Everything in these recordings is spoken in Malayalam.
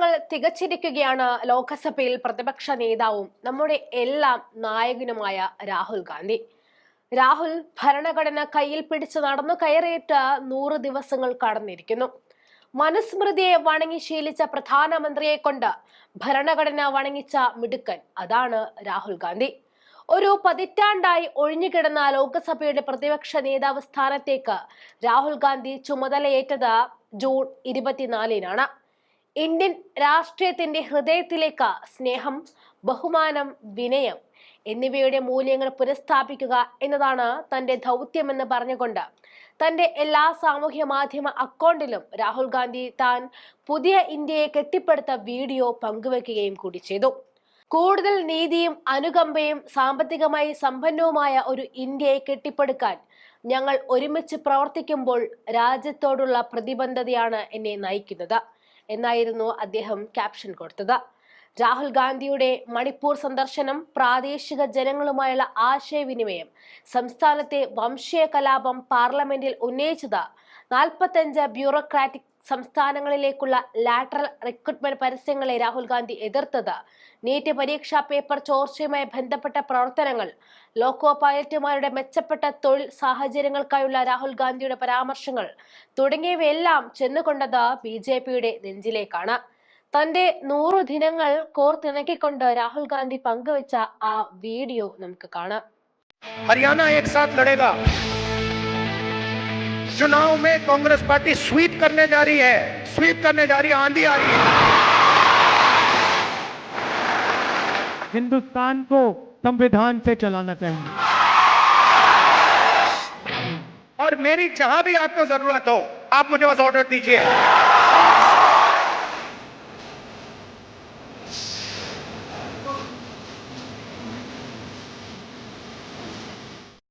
മാനദണ്ഡങ്ങൾ തികച്ചിരിക്കുകയാണ് ലോക്സഭയിൽ പ്രതിപക്ഷ നേതാവും നമ്മുടെ എല്ലാം നായകനുമായ രാഹുൽ ഗാന്ധി. രാഹുൽ ഭരണഘടന കയ്യിൽ പിടിച്ച് നടന്നു കയറിയിട്ട് നൂറ് ദിവസങ്ങൾ കടന്നിരിക്കുന്നു. മനുസ്മൃതിയെ വണങ്ങി ശീലിച്ച പ്രധാനമന്ത്രിയെ കൊണ്ട് ഭരണഘടന വണങ്ങിച്ച മിടുക്കൻ അതാണ് രാഹുൽ ഗാന്ധി. ഒരു പതിറ്റാണ്ടായി ഒഴിഞ്ഞുകിടന്ന ലോക്സഭയുടെ പ്രതിപക്ഷ നേതാവ് സ്ഥാനത്തേക്ക് രാഹുൽ ഗാന്ധി ചുമതലയേറ്റത് ജൂൺ ഇരുപത്തിനാലിനാണ്. ഇന്ത്യൻ രാഷ്ട്രീയത്തിന്റെ ഹൃദയത്തിലേക്ക് സ്നേഹം ബഹുമാനം വിനയം എന്നിവയുടെ മൂല്യങ്ങൾ പുനഃസ്ഥാപിക്കുക എന്നതാണ് തന്റെ ദൗത്യമെന്ന് പറഞ്ഞുകൊണ്ട് തന്റെ എല്ലാ സാമൂഹ്യ മാധ്യമ അക്കൗണ്ടിലും രാഹുൽ ഗാന്ധി താൻ പുതിയ ഇന്ത്യയെ കെട്ടിപ്പടുത്ത വീഡിയോ പങ്കുവെക്കുകയും കൂടി ചെയ്തു. കൂടുതൽ നീതിയും അനുകമ്പയും സാമ്പത്തികമായി സമ്പന്നവുമായ ഒരു ഇന്ത്യയെ കെട്ടിപ്പടുക്കാൻ ഞങ്ങൾ ഒരുമിച്ച് പ്രവർത്തിക്കുമ്പോൾ രാജ്യത്തോടുള്ള പ്രതിബദ്ധതയാണ് എന്നെ നയിക്കുന്നത്. എന്നായിരുന്നു അദ്ദേഹം ക്യാപ്ഷൻ കൊടുത്തത്. രാഹുൽ ഗാന്ധിയുടെ മണിപ്പൂർ സന്ദർശനം പ്രാദേശിക ജനങ്ങളുമായുള്ള ആശയവിനിമയം സംസ്ഥാനത്തെ വംശീയ കലാപം പാർലമെന്റിൽ ഉന്നയിച്ചത് നാൽപ്പത്തഞ്ച് ബ്യൂറോക്രാറ്റിക് സംസ്ഥാനങ്ങളിലേക്കുള്ള ലാറ്ററൽ റിക്രൂട്ട്മെന്റ് പരസ്യങ്ങളെ രാഹുൽ ഗാന്ധി എതിർത്തത്. നീറ്റ് പരീക്ഷാ പേപ്പർ ചോർച്ചയുമായി ബന്ധപ്പെട്ട പ്രവർത്തനങ്ങൾ ലോക്കോ പൈലറ്റുമാരുടെ മെച്ചപ്പെട്ട തൊഴിൽ സാഹചര്യങ്ങൾക്കായുള്ള രാഹുൽ ഗാന്ധിയുടെ പരാമർശങ്ങൾ തുടങ്ങിയവയെല്ലാം ചെന്നുകൊണ്ടത് ബി ജെ പിയുടെ നെഞ്ചിലേക്കാണ്. തന്റെ നൂറു ദിനങ്ങൾ കോർത്തിണക്കിക്കൊണ്ട് രാഹുൽ ഗാന്ധി പങ്കുവച്ച ആ വീഡിയോ നമുക്ക് കാണാം हरियाणा एक साथ लड़ेगा चुनाव में कांग्रेस पार्टी स्वीप करने जा रही है स्वीप करने जा रही है आंधी आ रही है हिंदुस्तान को संविधान से चलाना चाहिए और मेरी जहां भी आपको जरूरत हो आप मुझे बस ऑर्डर दीजिए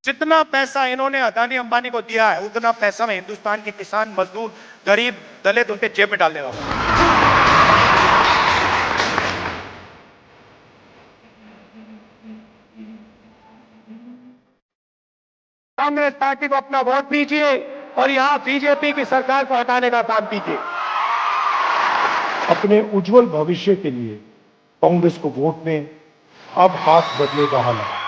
जितना पैसा इन्होंने अदानी अंबानी को दिया है उतना पैसा मैं हिंदुस्तान के किसान मजदूर गरीब दलित उनके जेब में डाल देगा कांग्रेस पार्टी को अपना वोट दीजिए और यहाँ बीजेपी की सरकार को हटाने का काम कीजिए। अपने उज्जवल भविष्य के लिए कांग्रेस को वोट में अब हाथ बदलेगा हालात।